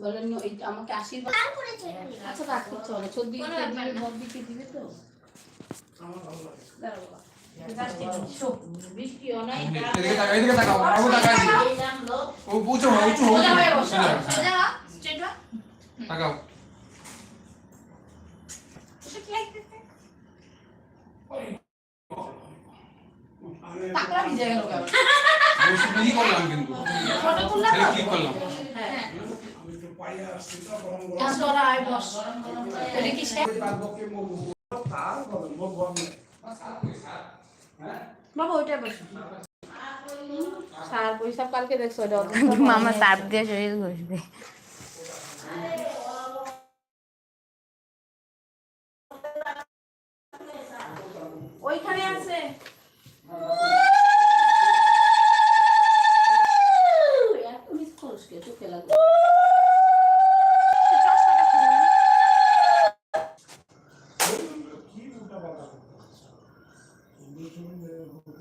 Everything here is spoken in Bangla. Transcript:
বলেন আমাকে আশীর্বাদ আচ্ছা রাখ করতে হবে চোদ্দ দিকে দিবে তো? শুধু করলাম কিন্তু। ক্লিক করলাম। বাবা ওইটাই বসো সার পয়সা কালকে দেখছ মামা তাপ দিয়ে শরীর ঘষবে। ওইখানে আছে। এত মিস করিস কে? চোখে লাগবে 啊，你们准备？